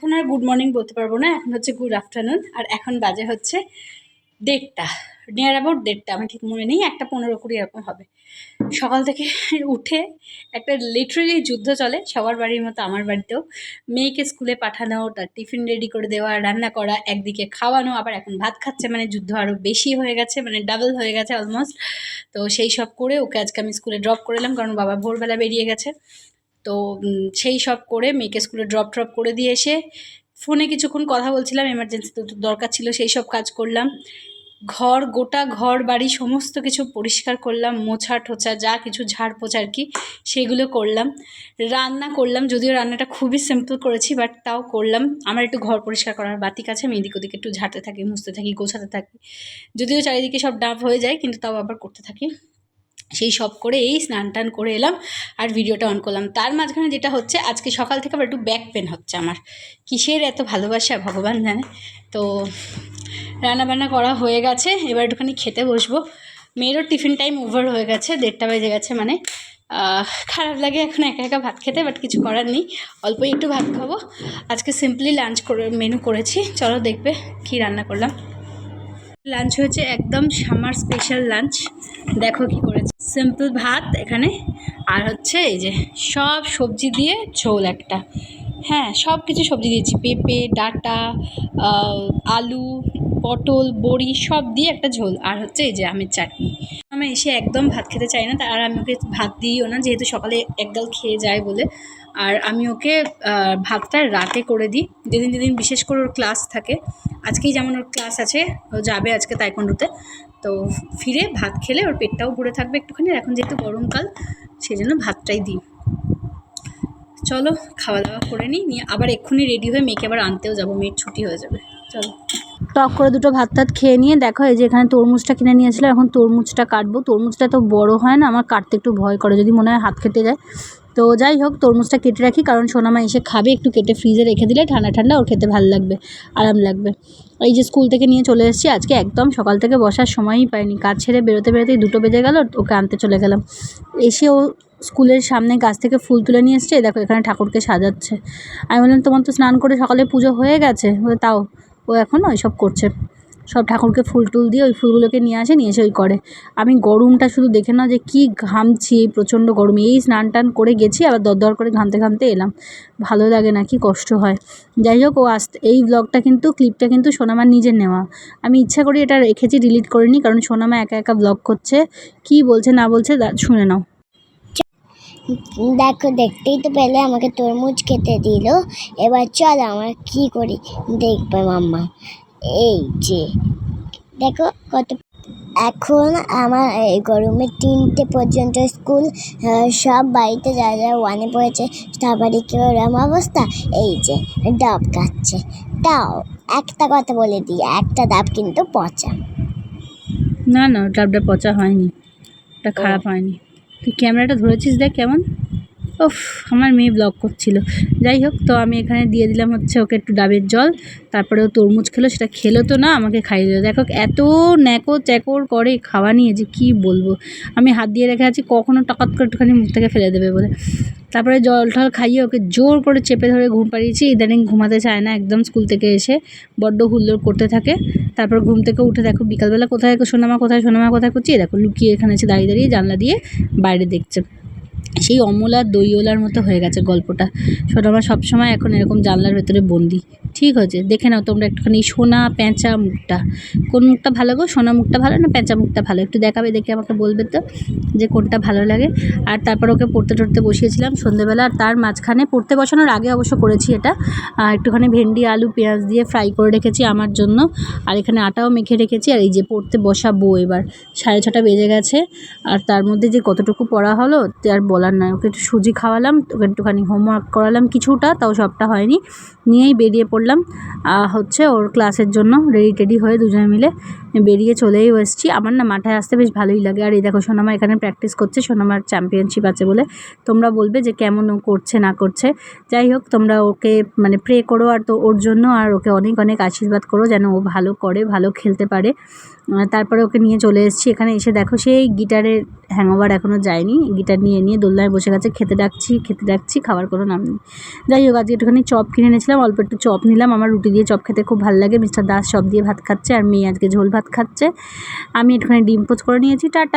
এখন আর good morning বলতে পারব না, এখন হচ্ছে গুড আফটারনুন আর এখন বাজে হচ্ছে দেড়টা নিয়ার অ্যাবাউট দেড়টা, আমি ঠিক মনে নেই, একটা পনেরো কুড়ি এরকম হবে। সকাল থেকে উঠে একটা লিটারেলি যুদ্ধ চলে, সবার বাড়ির মতো আমার বাড়িতেও। মেয়েকে স্কুলে পাঠানো, তার টিফিন রেডি করে দেওয়া, রান্না করা, একদিকে খাওয়ানো, আবার এখন ভাত খাচ্ছে মানে যুদ্ধ আরও বেশি হয়ে গেছে মানে ডাবল হয়ে গেছে অলমোস্ট তো সেই সব করে ওকে আজকে আমি স্কুলে ড্রপ করে এলাম, কারণ বাবা ভোরবেলা বেরিয়ে গেছে। তো সেই সব করে মেয়েকে স্কুলে ড্রপ ড্রপ করে দিয়ে এসে ফোনে কিছুক্ষণ কথা বলছিলাম এমার্জেন্সি তো দরকার ছিল, সেই সব কাজ করলাম। ঘর, গোটা ঘর, বাড়ি সমস্ত কিছু পরিষ্কার করলাম, মোছা ঠোছা যা কিছু ঝাড় পোছা আর কি, সেগুলো করলাম। রান্না করলাম, যদিও রান্নাটা খুবই সিম্পল করেছি বাট তাও করলাম। আমার একটু ঘর পরিষ্কার করার বাতিক আছে, আমি এদিক ওদিকে একটু ঝাড়তে থাকি, মুছতে থাকি, গোছাতে থাকি। যদিও চারিদিকে সব ডাব হয়ে যায়, কিন্তু তাও আবার করতে থাকি। সেই সব করে এই স্নান টান করে এলাম আর ভিডিওটা অন করলাম। তার মাঝখানে যেটা হচ্ছে, আজকে সকাল থেকে আবার একটু ব্যাক পেন হচ্ছে আমার। কিসের এত ভালোবাসা, ভগবান জানে। তো রান্নাবান্না করা হয়ে গেছে, এবার একটুখানি খেতে বসবো। মেয়েরও টিফিন টাইম ওভার হয়ে গেছে, দেড়টা বেজে গেছে মানে। খারাপ লাগে এখন একা একা ভাত খেতে বাট কিছু করার নেই। অল্পই একটু ভাত খাব। আজকে সিম্পলি লাঞ্চ করে মেনু করেছি। চলো দেখবে কি রান্না করলাম। লাঞ্চ হয়েছে একদম সামার স্পেশাল লাঞ্চ দেখো কি করেছে। সিম্পল ভাত এখানে। আর হচ্ছে এই যে সব সবজি দিয়ে ঝোল একটা। হ্যাঁ সব কিছু সবজি দিয়েছি। পেঁপে, ডাঁটা আলু, পটল, বড়ি সব দিয়ে একটা ঝোল। আর হচ্ছে এই যে আমের চাটনি। আমি এসে একদম ভাত খেতে চাই না। আর আমি ওকে ভাত দিইও না, যেহেতু সকালে একগাল খেয়ে যায় বলে। আর আমি ওকে ভাতটা রাতে করে দিই। যেদিন যেদিন বিশেষ করে ওর ক্লাস থাকে আজকেই যেমন ওর ক্লাস আছে, ও যাবে আজকে তাইকন্ডুতে। তো ফিরে ভাত খেলে ওর পেটটাও ভরে থাকবে একটুখানি এখন যেহেতু গরমকাল সেই জন্য ভাতটাই দিই। চলো খাওয়া দাওয়া করে নিই, নিয়ে আবার এক্ষুনি রেডি হয়ে মেয়েকে আবার আনতেও যাব, মেয়ের ছুটি হয়ে যাবে। চলো। টক করে দুটো ভাত টাত খেয়ে নিয়ে দেখো, এই যে এখানে তরমুজটা কিনে নিয়েছিল এখন তরমুজটা কাটবো। তরমুজটা তো বড় হয় না, আমার কাটতে একটু ভয় করে, যদি মনে হয় হাত কেটে যায়। তো যাই হোক, তরমুজটা কেটে রাখি, কারণ সোনামা এসে খাবে, একটু কেটে ফ্রিজে রেখে দিলে ঠান্ডা ঠান্ডা, ওর খেতে ভালো লাগবে, আরাম লাগবে। এই যে স্কুল থেকে নিয়ে চলে এসেছি, আজকে একদম সকাল থেকে বসার সময়ই পাইনি, কাজ ছেড়ে বেরোতে বেরোতেই দুটো বেজে গেল, ওকে আনতে চলে গেলাম। এসে ও স্কুলের সামনে গাছ থেকে ফুল তুলে নিয়ে এসছে দেখো এখানে ঠাকুরকে সাজাচ্ছে। আমি বললাম, তোমার তো স্নান করে সকালে পুজো হয়ে গেছে? তাও। ও এখন ওইসব করছে। সব ঠাকুরকে ফুল টুল দিয়ে ওই ফুলগুলোকে নিয়ে আসে, নিয়ে এসে ওই করে। আমি গরমটা শুধু দেখে না যে কী ঘামছি, এই প্রচণ্ড গরমে। এই স্নান টান করে গেছি, আবার দরদর করে ঘামতে ঘামতে এলাম। ভালো লাগে না, কি কষ্ট হয়। যাই হোক, ও আসতে, এই ব্লগটা কিন্তু ক্লিপটা কিন্তু সোনামার নিজের নেওয়া। আমি ইচ্ছা করি এটা রেখেছি ডিলিট করিনি কারণ সোনামা একা একা ব্লগ করছে। কি বলছে, না বলছে শুনে নাও। দেখো, দেখতেই তো পেলে আমাকে তরমুজ খেতে দিল। এবার চল আমার কি করি, দেখবে মাম্মা। এই যে দেখো কত এখন আমার এই গরমে তিনটে পর্যন্ত স্কুল সব বাড়িতে যা যা ওয়ানে পড়েছে তার বাড়িতে ওরম অবস্থা? এই যে ডাব খাচ্ছে তাও একটা কথা বলে দিই একটা ডাব কিন্তু পচা। না না ডাবটা পচা হয়নি। ওটা খারাপ হয়নি। তুই ক্যামেরাটা ধরেছিস দেখ কেমন? ওফ আমার মেয়ে ব্লগ করছিল। যাই হোক, তো আমি এখানে দিয়ে দিলাম হচ্ছে ওকে একটু ডাবের জল। তারপরে ও তরমুজ খেলো, সেটা খেলো তো না, আমাকে খাইয়ে দিল। দেখো, এত ন্যাকো চ্যাকর করে খাওয়া নিয়ে যে কী বলব। আমি হাত দিয়ে রেখে আছি, কখনো টকাত করে একটুখানি মুখ থেকে ফেলে দেবে বলে। তারপরে জল টল খাইয়ে ওকে জোর করে চেপে ধরে ঘুম পাড়িয়েছি। ইদানিং ঘুমাতে চায় না, একদম স্কুল থেকে এসে বড্ড হুল্লোড় করতে থাকে। তারপর ঘুম থেকে উঠে দেখো, বিকালবেলা কোথায় সোনামা কোথায় সোনামা, কোথায় করছি? দেখো, লুকিয়ে এখানে এসে দাঁড়িয়ে দাঁড়িয়ে জানলা দিয়ে বাইরে দেখছে। সেই অমলার দইওলার মতো হয়ে গেছে গল্পটা। সব সবসময় এখন এরকম জানলার ভেতরে বন্দি। ঠিক আছে, দেখে নাও তোমরা একটুখানি সোনা প্যাঁচা মুখটা। কোন মুখটা ভালো গো? সোনা মুখটা ভালো না প্যাঁচা মুখটা ভালো? একটু দেখাবে, দেখে আমাকে বলবে তো যে কোনটা ভালো লাগে। আর তারপর ওকে পড়তে টড়তে বসিয়েছিলাম সন্ধেবেলা, আর তার মাঝখানে পড়তে বসানোর আগে অবশ্য করেছি এটা। একটুখানি ভেন্ডি, আলু, পেঁয়াজ দিয়ে ফ্রাই করে রেখেছি আমার জন্য। আর এখানে আটাও মেখে রেখেছি, আর এই যে পড়তে বসাবো এবার। সাড়ে ছটা বেজে গেছে, আর তার মধ্যে যে কতটুকু পড়া হলো আর বলার নয় ওকে একটু সুজি খাওয়ালাম, ওকে একটুখানি হোমওয়ার্ক করালাম কিছুটা, তাও সবটা হয়নি। নিয়েই বেরিয়ে পড়লাম আহ, হচ্ছে ওর ক্লাসের জন্য রেডি টেডি হয়ে দুজনে মিলে বেরিয়ে চলেই এসেছি। আমার না মাথায় আসতে বেশ ভালোই লাগে। আর এই দেখো সোনামা এখানে প্র্যাকটিস করছে সোনামার চ্যাম্পিয়নশিপ আছে বলে। তোমরা বলবে যে কেমন ও করছে না করছে। যাই হোক তোমরা ওকে মানে প্রে করো আর তো ওর জন্য আর ওকে অনেক অনেক আশীর্বাদ করো যেন ও ভালো করে ভালো খেলতে পারে। তারপরে ওকে নিয়ে চলে এসেছি। এখানে এসে দেখো সেই গিটারের হ্যাংওভার এখনও যায়নি। গিটার নিয়ে নিয়ে দোলনায় বসে গেছে। খেতে ডাকছি খেতে ডাকছি খাবার কোনো নাম নেই। যাই হোক আজকে একটুখানি চপ কিনে এনেছিলাম। অল্প একটু চপ নিলাম। আমার রুটি দিয়ে চপ খেতে খুব ভালো লাগে। মিস্টার দাস চপ দিয়ে ভাত খাচ্ছে আর মেয়ে আজকে ঝোল ভাত খাচ্ছে। আমি একটুখানি ডিম পোচ করে নিয়েছি। টাটা।